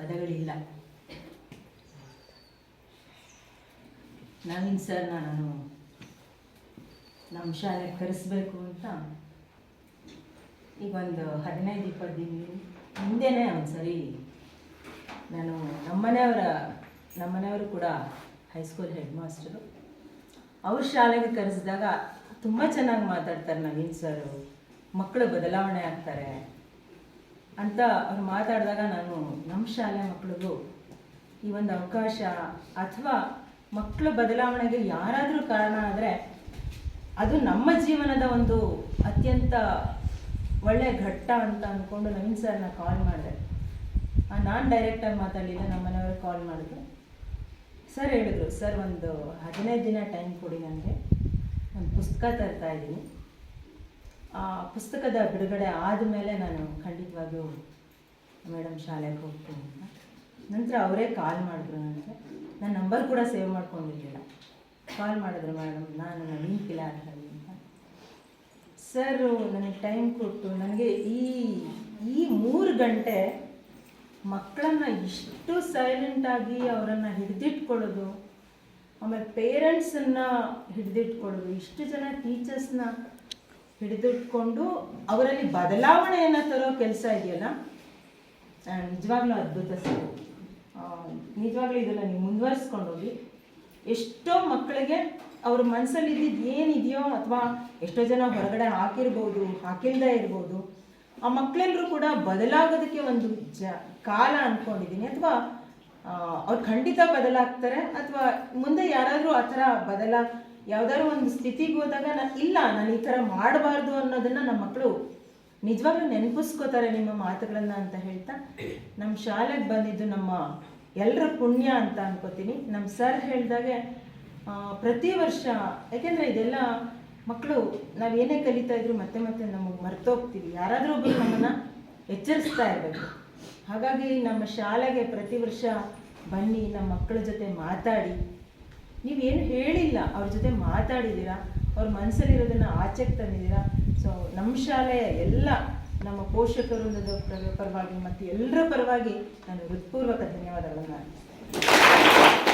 ಪದಗಳಿಲ್ಲ. ನವೀನ್ ಸರ್ನ ನಾನು ನಮ್ಮ ಶಾಲೆಗೆ ಕರೆಸ್ಬೇಕು ಅಂತ ಈಗ ಒಂದು ಹದಿನೈದು ಇಪ್ಪತ್ತು ದಿನ ಹಿಂದೆನೇ ಒಂದು ಸರಿ ನಾನು ನಮ್ಮನೆಯವರ, ನಮ್ಮನೆಯವರು ಕೂಡ ಹೈಸ್ಕೂಲ್ ಹೆಡ್ ಮಾಸ್ಟರು ಅವ್ರ ಶಾಲೆಗೆ ಕರೆಸಿದಾಗ ತುಂಬ ಚೆನ್ನಾಗಿ ಮಾತಾಡ್ತಾರೆ ನವೀನ್ ಸರು ಮಕ್ಕಳು ಬದಲಾವಣೆ ಆಗ್ತಾರೆ. ಅಂತ ಅವ್ರು ಮಾತಾಡಿದಾಗ ನಾನು ನಮ್ಮ ಶಾಲೆ ಮಕ್ಕಳಿಗೂ ಈ ಒಂದು ಅವಕಾಶ ಅಥವಾ ಮಕ್ಕಳ ಬದಲಾವಣೆಗೆ ಯಾರಾದರೂ ಕಾರಣ ಆದರೆ ಅದು ನಮ್ಮ ಜೀವನದ ಒಂದು ಅತ್ಯಂತ ಒಳ್ಳೆಯ ಘಟ್ಟ ಅಂತ ಅಂದ್ಕೊಂಡು ನವೀನ್ ಸರ್ನ ಕಾಲ್ ಮಾಡಿದೆ. ನಾನು ಡೈರೆಕ್ಟಾಗಿ ಮಾತಾಡಲಿಲ್ಲ ನಮ್ಮ ಮನೆಯವ್ರಿಗೆ ಕಾಲ್ ಮಾಡಿದ್ರು. ಸರ್ ಹೇಳಿದ್ರು ಸರ್ ಒಂದು ಹದಿನೈದು ದಿನ ಟೈಮ್ ಕೊಡಿ ನನಗೆ. ಒಂದು ಪುಸ್ತಕ ತರ್ತಾ ಇದ್ದೀನಿ. ಆ ಪುಸ್ತಕದ ಬಿಡುಗಡೆ ಆದಮೇಲೆ ನಾನು ಖಂಡಿತವಾಗಿಯೂ ಮೇಡಮ್ ಶಾಲೆಗೆ ಹೋಗ್ತೀನಿ ಅಂತ. ನಂತರ ಅವರೇ ಕಾಲ್ ಮಾಡಿದ್ರು ನನಗೆ ನನ್ನ ನಂಬರ್ ಕೂಡ ಸೇವ್ ಮಾಡ್ಕೊಂಡಿರಲಿಲ್ಲ. ಕಾಲ್ ಮಾಡಿದ್ರು ಮೇಡಮ್ ನಾನು ನವೀನ್ ಕಿಲಾರಹಳ್ಳಿ ಅಂತ ಸರ್ ನನಗೆ ಟೈಮ್ ಕೊಟ್ಟು ನನಗೆ ಈ ಈ ಮೂರು ಗಂಟೆ ಮಕ್ಕಳನ್ನ ಇಷ್ಟು ಸೈಲೆಂಟಾಗಿ ಅವರನ್ನು ಹಿಡಿದಿಟ್ಕೊಳ್ಳೋದು, ಆಮೇಲೆ ಪೇರೆಂಟ್ಸನ್ನು ಹಿಡಿದಿಟ್ಕೊಳ್ಳೋದು, ಇಷ್ಟು ಜನ ಟೀಚರ್ಸ್ನ ಹಿಡಿದಿಟ್ಕೊಂಡು ಅವರಲ್ಲಿ ಬದಲಾವಣೆಯನ್ನು ತರೋ ಕೆಲಸ ಇದೆಯಲ್ಲ? ನಿಜವಾಗ್ಲೂ ಅದ್ಭುತ ಸರ್. ನಿಜವಾಗ್ಲೂ ಇದನ್ನು ನೀವು ಮುಂದುವರಿಸ್ಕೊಂಡು ಹೋಗಿ. ಎಷ್ಟೋ ಮಕ್ಕಳಿಗೆ ಅವ್ರ ಮನಸ್ಸಲ್ಲಿ ಇದ್ದಿದ್ದು ಏನಿದೆಯೋ ಅಥವಾ ಎಷ್ಟೋ ಜನ ಹೊರಗಡೆ ಹಾಕಿರ್ಬೋದು ಹಾಕಿಲ್ಲದೆ ಇರ್ಬೋದು, ಆ ಮಕ್ಕಳೆಲ್ಲರೂ ಕೂಡ ಬದಲಾಗೋದಕ್ಕೆ ಒಂದು ಜ, ಕಾಲ ಅಂದ್ಕೊಂಡಿದ್ದೀನಿ ಅಥವಾ ಅವ್ರು ಖಂಡಿತ ಬದಲಾಗ್ತಾರೆ. ಅಥವಾ ಮುಂದೆ ಯಾರಾದರೂ ಆ ಥರ ಬದಲಾ ಯಾವ್ದಾದ್ರು ಒಂದು ಸ್ಥಿತಿಗೆ ಹೋದಾಗ ನಾನು ಇಲ್ಲ, ನಾನು ಈ ಥರ ಮಾಡಬಾರ್ದು ಅನ್ನೋದನ್ನ ನಮ್ಮ ಮಕ್ಕಳು ನಿಜವಾಗ್ಲೂ ನೆನಪಿಸ್ಕೋತಾರೆ ನಿಮ್ಮ ಮಾತುಗಳನ್ನು ಅಂತ ಹೇಳ್ತಾ. ನಮ್ಮ ಶಾಲೆಗೆ ಬಂದಿದ್ದು ನಮ್ಮ ಎಲ್ಲರ ಪುಣ್ಯ ಅಂತ ಅನ್ಕೋತೀನಿ. ನಮ್ಮ ಸರ್ ಹೇಳಿದಾಗೆ ಪ್ರತಿ ವರ್ಷ, ಯಾಕೆಂದರೆ ಇದೆಲ್ಲ ಮಕ್ಕಳು ನಾವು ಏನೇ ಕಲಿತಾ ಇದ್ರು ಮತ್ತೆ ಮತ್ತೆ ನಮಗೆ ಮರ್ತೋಗ್ತೀವಿ. ಯಾರಾದರೂ ಒಬ್ಬರು ನಮ್ಮನ್ನು ಎಚ್ಚರಿಸ್ತಾ ಇರಬೇಕು. ಹಾಗಾಗಿ ನಮ್ಮ ಶಾಲೆಗೆ ಪ್ರತಿ ವರ್ಷ ಬನ್ನಿ, ನಮ್ಮ ಮಕ್ಕಳ ಜೊತೆ ಮಾತಾಡಿ. ನೀವೇನು ಹೇಳಿಲ್ಲ, ಅವ್ರ ಜೊತೆ ಮಾತಾಡಿದ್ದೀರಾ, ಅವ್ರ ಮನಸ್ಸಲ್ಲಿರೋದನ್ನು ಆಚೆಗೆ ತಂದಿದ್ದೀರಾ. ಸೊ ನಮ್ಮ ಶಾಲೆಯ ಎಲ್ಲ ನಮ್ಮ ಪೋಷಕರು ಪರವಾಗಿ ಮತ್ತು ಎಲ್ಲರ ಪರವಾಗಿ ನಾನು ಹೃತ್ಪೂರ್ವಕ ಧನ್ಯವಾದಗಳನ್ನು ಅರ್ಪಿಸ್ತೇನೆ.